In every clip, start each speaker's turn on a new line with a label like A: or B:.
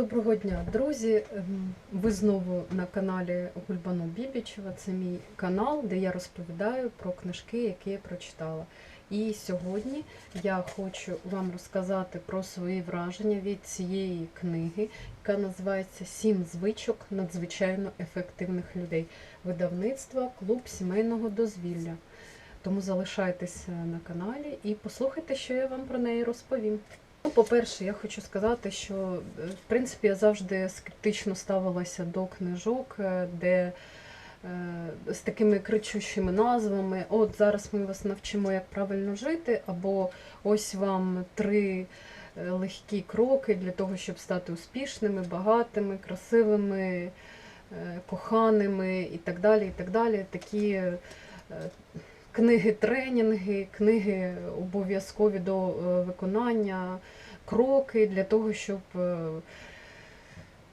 A: Доброго дня, друзі! Ем, Ви знову на каналі Гульбану Бібічева. Це мій канал, де я розповідаю про книжки, які я прочитала. І сьогодні я хочу вам розказати про свої враження від цієї книги, яка називається Сім звичок надзвичайно ефективних людей. Видавництва Клуб сімейного дозвілля. Тому залишайтеся на каналі і послухайте, що я вам про неї розповім. Ну, по-перше, я хочу сказати, що е, в принципі я завжди скептично ставилася до книжок, е, де е, з такими кричущими назвами От зараз ми вас навчимо, як правильно жити, або ось вам три легкі кроки для того, щоб стати успішними, багатими, красивими, коханими і так далі. і так далі. Такі е, книги обов'язкові до е, виконання, кроки для того, щоб е,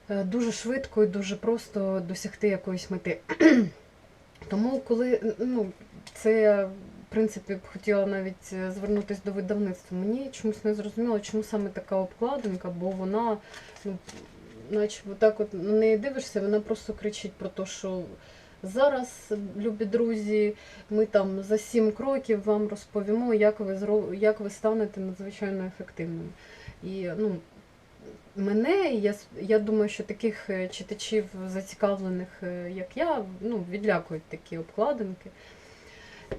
A: е, дуже швидко і дуже просто досягти якоїсь мети. Тому, коли ну, це в принципі, хотіла навіть звернутися до видавництва, мені чомусь не зрозуміло, чому саме така обкладинка, бо вона, ну, наче отак от на неї дивишся, вона просто кричить про те, що зараз, любі друзі, ми там за сім кроків вам розповімо, як ви як ви станете надзвичайно ефективними. І ну, мене, я, я думаю, що таких е, читачів зацікавлених, е, як я, ну, відлякують такі обкладинки.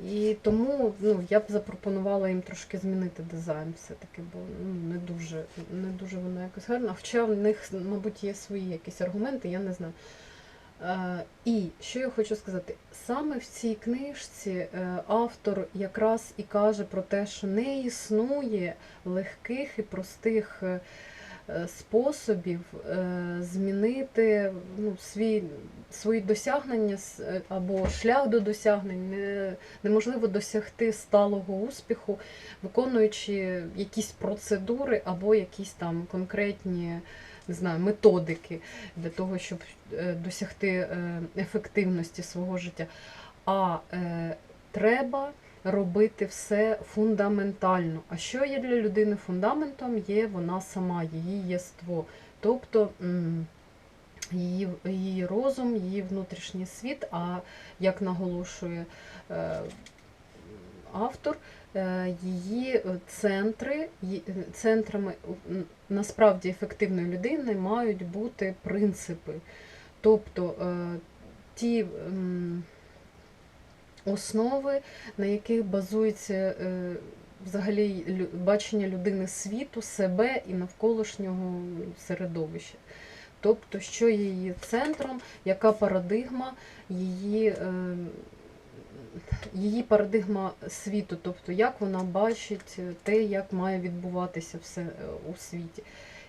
A: І тому ну, я б запропонувала їм трошки змінити дизайн все-таки, бо ну, не дуже, не дуже воно якось гарно. Хоча в них, мабуть, є свої якісь аргументи, я не знаю. Е, І що я хочу сказати, саме в цій книжці е, автор якраз і каже про те, що не існує легких і простих е, способів змінити ну, свій, свої досягнення або шлях до досягнень. Не, неможливо досягти сталого успіху, виконуючи якісь процедури або якісь там конкретні не знаю, методики для того, щоб е, досягти е, ефективності свого життя. А е, треба робити все фундаментально. А що є для людини фундаментом? Є вона сама, її єство. Тобто її, її розум, її внутрішній світ, а як наголошує е, автор, е, її е, центри, е, центрами насправді ефективної людини мають бути принципи. Тобто ті основи, на яких базується взагалі бачення людини світу, себе і навколишнього середовища. Тобто, що є її центром, яка парадигма її, е, її парадигма світу, тобто як вона бачить те, як має відбуватися все е, у світі.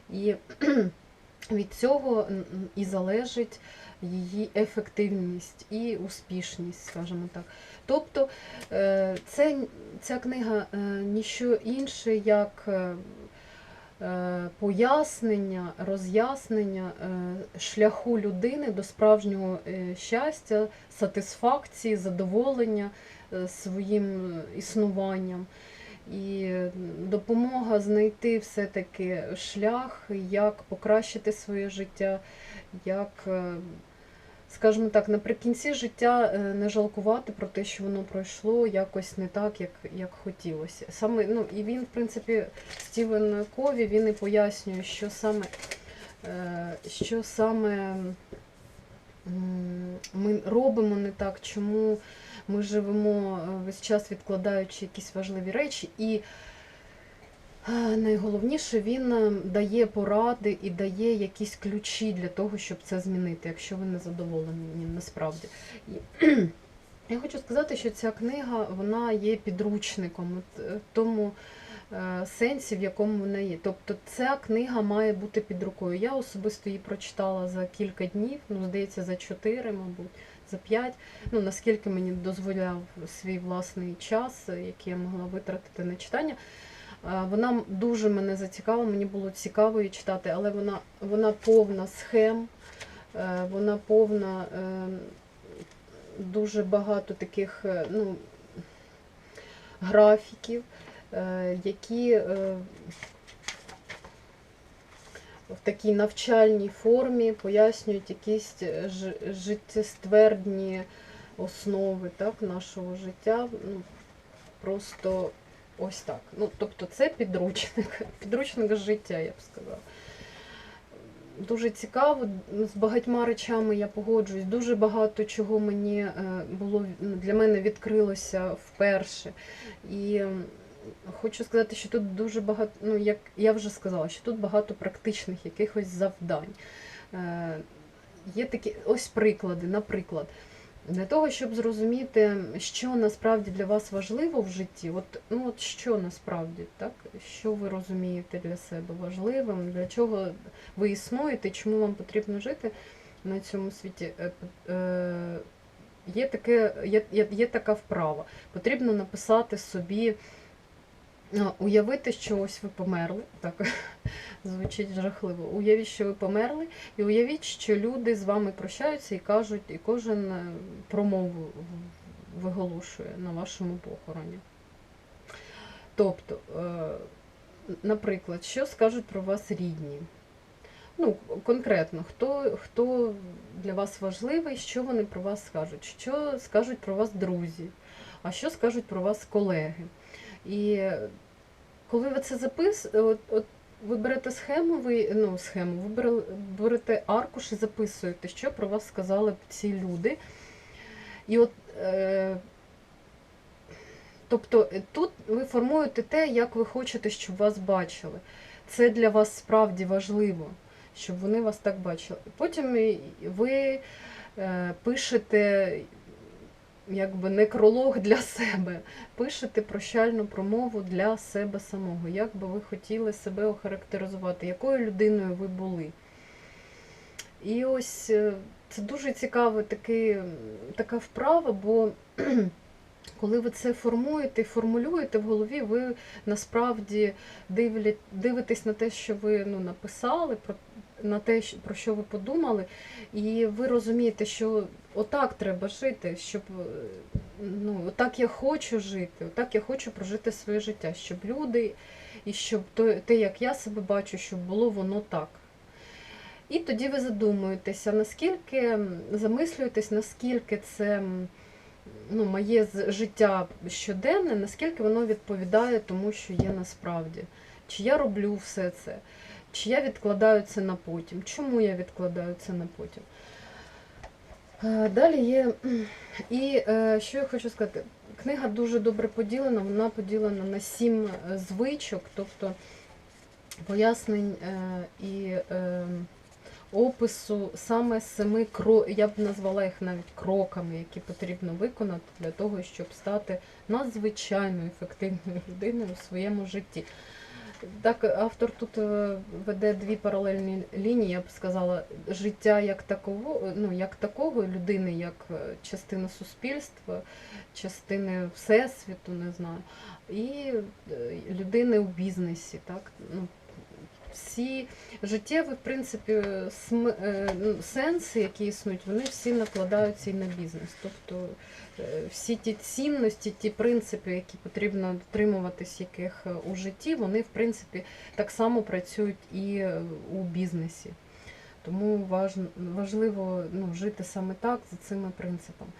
A: І від цього і залежить її ефективність і успішність, скажімо так. Тобто е, це, ця книга е, ніщо інше, як пояснення, роз'яснення е, шляху людини до справжнього е, щастя, сатисфакції, задоволення е, своїм існуванням. І е, допомога знайти все-таки шлях, як покращити своє життя, як, е, скажімо так, наприкінці життя е, не жалкувати про те, що воно пройшло якось не так, як, як хотілося. Саме, ну, і він, в принципі, Стівен Кові, він і пояснює, що саме, е, що саме ми робимо не так, чому ми живемо е, весь час відкладаючи якісь важливі речі. І найголовніше, він е, дає поради і дає якісь ключі для того, щоб це змінити, якщо ви не задоволені насправді. Я хочу сказати, що ця книга вона є підручником е, в тому е, сенсі, в якому вона є. Тобто ця книга має бути під рукою. Я особисто її прочитала за кілька днів, ну, здається, за чотири, мабуть, за п'ять. Ну, наскільки мені дозволяв свій власний час, е, який я могла витратити на читання. Е, Вона дуже мене зацікавила, мені було цікаво її читати, але вона, вона повна схем, е, вона повна е, дуже багато таких ну, графіків, які в такій навчальній формі пояснюють якісь життєствердні основи так, нашого життя. Ну, просто ось так. Ну, тобто це підручник, підручник життя, я б сказала. Дуже цікаво, з багатьма речами я погоджуюсь. Дуже багато чого мені е, було ну, для мене відкрилося вперше. І хочу сказати, що тут дуже багато, ну як я вже сказала, що тут багато практичних якихось завдань. Е, Є такі ось приклади, наприклад. Для того, щоб зрозуміти, що насправді для вас важливо в житті, от, ну от що насправді, так? що ви розумієте для себе важливим, для чого ви існуєте, чому вам потрібно жити на цьому світі. Е, е, Є, таке, є, є, є така вправа. Потрібно написати собі, уявити, що ось ви померли. Так звучить жахливо. Уявіть, що ви померли, і уявіть, що люди з вами прощаються і кажуть, і кожен е, промову виголошує на вашому похороні. Тобто, е, наприклад, що скажуть про вас рідні? Ну, конкретно, хто, хто для вас важливий, що вони про вас скажуть, що скажуть про вас друзі, а що скажуть про вас колеги. І коли ви це от ви берете схему, ви, ну, схему, ви бере- берете аркуш і записуєте, що про вас сказали ці люди. І от, е, тобто е, тут ви формуєте те, як ви хочете, щоб вас бачили. Це для вас справді важливо, щоб вони вас так бачили. Потім ви е, пишете якби некролог для себе, пишете прощальну промову для себе самого, як би ви хотіли себе охарактеризувати, якою людиною ви були. І ось е, це дуже цікава така вправа, бо коли ви це формуєте і формулюєте в голові, ви насправді дивлять, дивитесь на те, що ви ну, написали, на те, про що ви подумали, і ви розумієте, що отак треба жити, щоб е, ну, отак я хочу жити, отак я хочу прожити своє життя, щоб люди, і щоб те, як я себе бачу, щоб було воно так. І тоді ви задумуєтеся, наскільки замислюєтесь, наскільки це ну, моє життя щоденне, наскільки воно відповідає тому, що є насправді. Чи я роблю все це, чи я відкладаю це на потім, чому я відкладаю це на потім. Е, Далі є. І е, що я хочу сказати, книга дуже добре поділена, вона поділена на сім е, звичок, тобто пояснень і опису саме семи кроків, я б назвала їх навіть кроками, які потрібно виконати для того, щоб стати надзвичайно ефективною людиною в своєму житті. Так, автор тут е, веде дві паралельні лінії, я б сказала, життя як такого, ну, як такого людини, як е, частина суспільства, частини всесвіту, не знаю, і е, людини у бізнесі. Так? Ну, всі життєві, в принципі, е, ну, сенси, які існують, вони всі накладаються і на бізнес. Тобто е, всі ті цінності, ті принципи, які потрібно дотримуватись яких е, у житті, вони в принципі так само працюють і у бізнесі. Тому важливо ну, жити саме так, за цими принципами.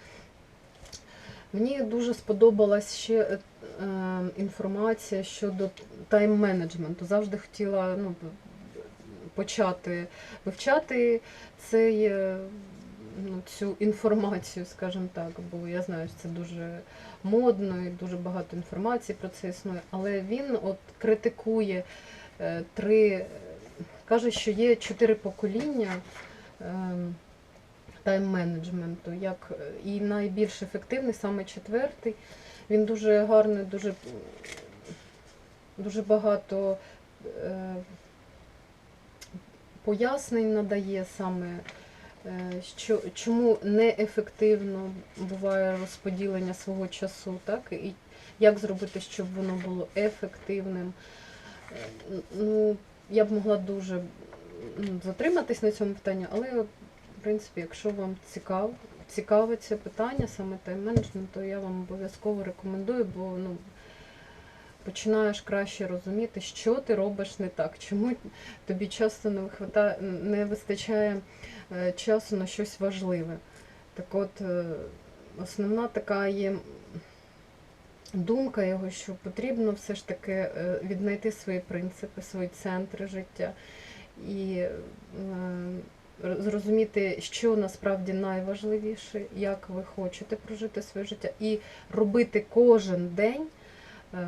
A: Мені дуже сподобалась ще е, е, інформація щодо тайм-менеджменту. Завжди хотіла ну, почати вивчати цей, е, ну, цю інформацію, скажімо так, бо я знаю, що це дуже модно і дуже багато інформації про це існує. Але він от критикує е, три, каже, що є чотири покоління. Тайм-менеджменту, як е, і найбільш ефективний, саме четвертий. Він дуже гарний, дуже, дуже багато е, пояснень надає саме, е, що, чому неефективно буває розподілення свого часу, так? І як зробити, щоб воно було ефективним. Е, Ну, я б могла дуже затриматись на цьому питанні, але в принципі, якщо вам цікаво, цікаве питання, саме тайм-менеджмент, то я вам обов'язково рекомендую, бо ну, починаєш краще розуміти, що ти робиш не так, чому тобі часто не вихвата... не вистачає е, часу на щось важливе. Так от, е, основна така є думка його, що потрібно все ж таки е, віднайти свої принципи, свої центри життя і зрозуміти, що насправді найважливіше, як ви хочете прожити своє життя, і робити кожен день е,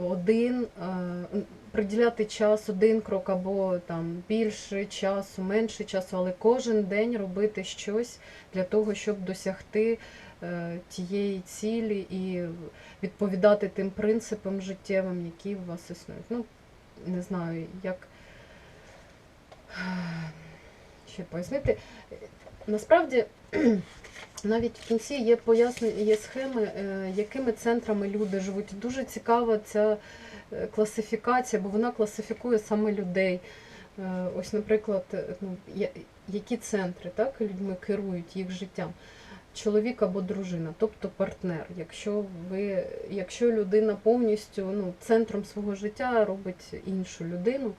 A: один, е, приділяти час, один крок або там більше часу, менше часу, але кожен день робити щось для того, щоб досягти е, тієї цілі і відповідати тим принципам життєвим, які у вас існують. Ну, не знаю, як ще пояснити. Насправді, навіть в кінці є пояснення, є схеми, е, якими центрами люди живуть. Дуже цікава ця е, класифікація, бо вона класифікує саме людей. Е, Ось, наприклад, ну, які центри так, людьми керують їх життям. Чоловік або дружина, тобто партнер. Якщо ви, якщо людина повністю ну, центром свого життя робить іншу людину,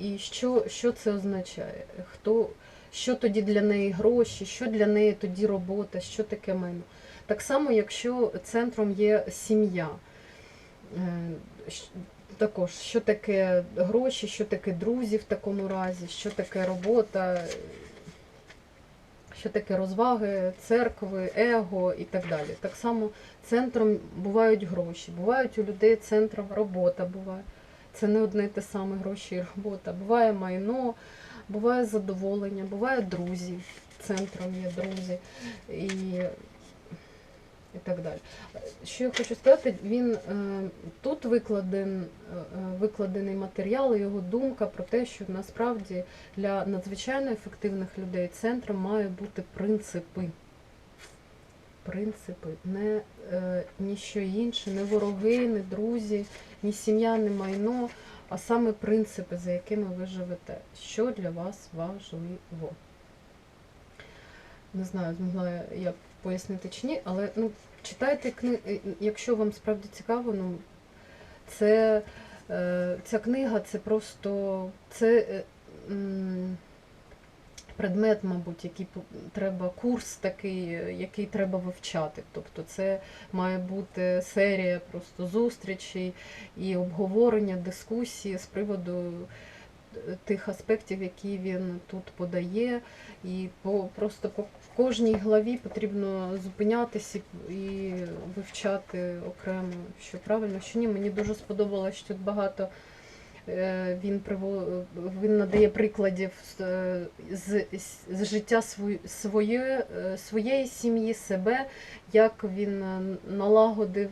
A: і що, що це означає? Хто, що тоді для неї гроші, що для неї тоді робота, що таке майно? Так само, якщо центром є сім'я, е, також що таке гроші, що таке друзі в такому разі, що таке робота, що таке розваги, церкви, его і так далі. Так само центром бувають гроші, бувають у людей центром робота буває. Це не одне те саме гроші і робота. Буває майно, буває задоволення, буває друзі. Центром є друзі і, і так далі. Що я хочу сказати, він е, тут викладен, е, е, викладений матеріал, його думка про те, що насправді для надзвичайно ефективних людей центром має бути принципи. Принципи, не е, ніщо інше, не вороги, не друзі, ні сім'я, ні майно, а саме принципи, за якими ви живете. Що для вас важливо? Не знаю, змогла я- пояснити чи ні, але ну, читайте книги, якщо вам справді цікаво, ну, це, е, ця книга це просто це, е, м, предмет, мабуть, який треба, курс такий, який треба вивчати. Тобто це має бути серія просто зустрічей і обговорення, дискусії з приводу е, тих аспектів, які він тут подає. І по, просто по кожній главі потрібно зупинятися і- вивчати окремо, що правильно, що ні. Мені дуже сподобалось, що тут багато він приво- він надає прикладів з, е, з, життя своє, е, своєї сім'ї, себе, як він е, налагодив,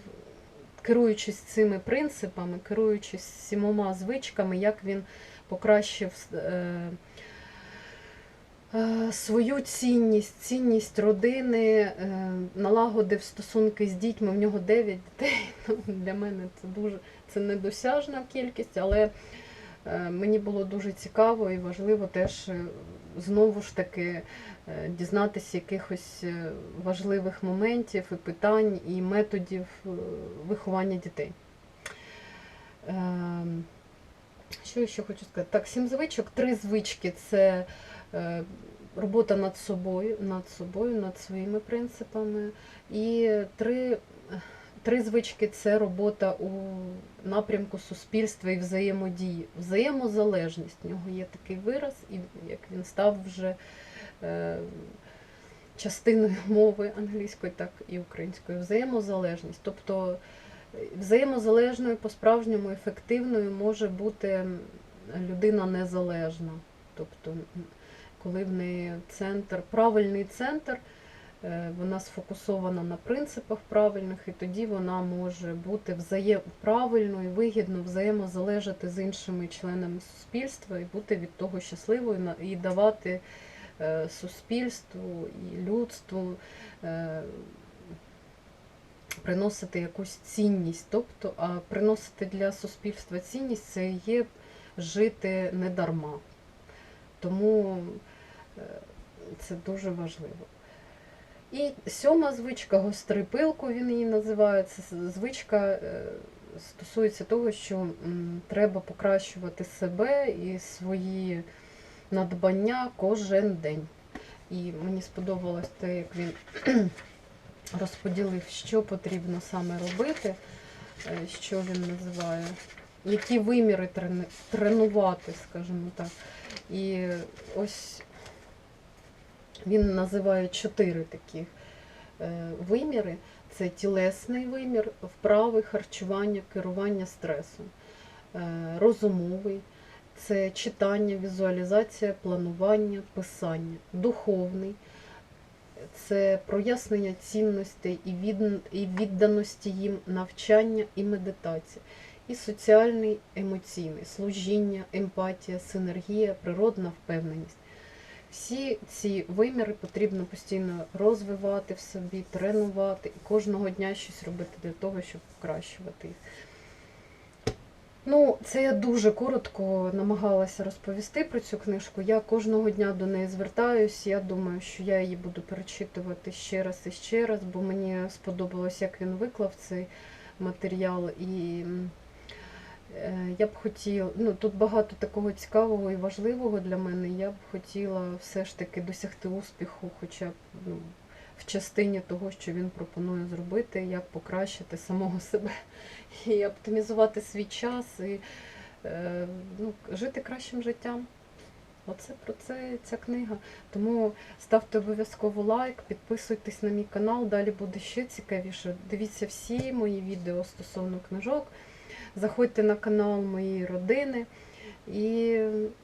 A: керуючись цими принципами, керуючись сімома звичками, як він покращив е, е, свою цінність, цінність родини, е, налагодив стосунки з дітьми. В нього 9 дітей. Ну, Для мене це дуже це недосяжна кількість, але е, мені було дуже цікаво і важливо теж е, знову ж таки е, дізнатися якихось важливих моментів і питань і методів виховання дітей. Що ще хочу сказати? Так, сім звичок. Три звички це робота над собою, над собою, над своїми принципами. І три, три звички це робота у напрямку суспільства і взаємодії. Взаємозалежність. В нього є такий вираз, і як він став вже е, частиною мови англійської, так і української. Взаємозалежність. Тобто взаємозалежною, по-справжньому ефективною може бути людина незалежна. Тобто, коли в неї центр, правильний центр, е, вона сфокусована на принципах правильних, і тоді вона може бути взаєм... правильно і вигідно взаємозалежати з іншими членами суспільства і бути від того щасливою і давати е, суспільству і людству. е, приносити якусь цінність. Тобто, а приносити для суспільства цінність це є жити не дарма. Тому е, це дуже важливо. І сьома звичка, гострий пилку він її називає. Це звичка е, стосується того, що треба покращувати себе і свої надбання кожен день. І мені сподобалось те, як він розподілив, що потрібно саме робити, е, що він називає, які виміри тренувати, скажімо так. І ось він називає чотири таких е, виміри. Це тілесний вимір, вправи, харчування, керування стресом, Е, розумовий, це читання, візуалізація, планування, писання, духовний, це прояснення цінностей і, відданості їм, навчання і медитація. І соціальний, емоційний, служіння, емпатія, синергія, природна впевненість. Всі ці виміри потрібно постійно розвивати в собі, тренувати і кожного дня щось робити для того, щоб покращувати їх. Ну, це я дуже коротко намагалася розповісти про цю книжку. Я кожного дня до неї звертаюсь. Я думаю, що я її буду перечитувати ще раз і ще раз, бо мені сподобалось, як він виклав цей матеріал. І я б хотіла, ну тут багато такого цікавого і важливого для мене. Я б хотіла все ж таки досягти успіху, хоча б ну, в частині того, що він пропонує зробити, як покращити самого себе і оптимізувати свій час і е, ну, жити кращим життям. Оце про це ця книга. Тому ставте обов'язково лайк, підписуйтесь на мій канал, далі буде ще цікавіше. Дивіться всі мої відео стосовно книжок. Заходьте на канал моєї родини. І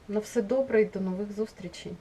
A: на все добре і до нових зустрічей.